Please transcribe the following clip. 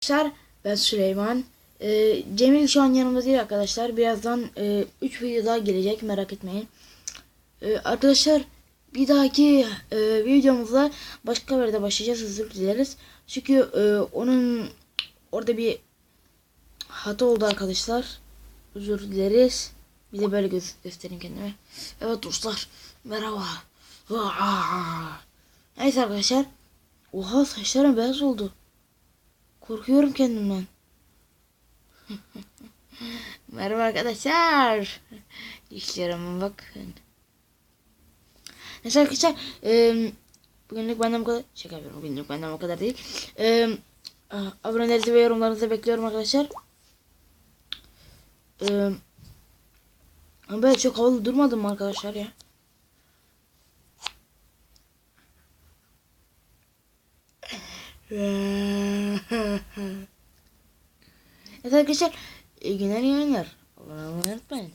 Arkadaşlar ben Süleyman. Ee, Cemil şu an yanımda değil arkadaşlar. Birazdan 3 video daha gelecek merak etmeyin. Ee, arkadaşlar bir dahaki e, videomuzda başka bir yerde başlayacağız özür dileriz. Çünkü e, onun orada bir hata oldu arkadaşlar. Özür dileriz. Bir de böyle göz göstereyim kendime. Evet dostlar. Merhaba. Neyse arkadaşlar. Oha saçlarım beyaz oldu. Korkuyorum kendimden. Merhaba arkadaşlar. Dişlerime bakın. Neyse arkadaşlar. E, bugünlük benden bu kadar. Şaka yapıyorum. Bugünlük benden bu kadar değil. E, abonelerinizi ve yorumlarınızı bekliyorum arkadaşlar. E, ben çok havalı durmadım arkadaşlar ya? Evet arkadaşlar iyi.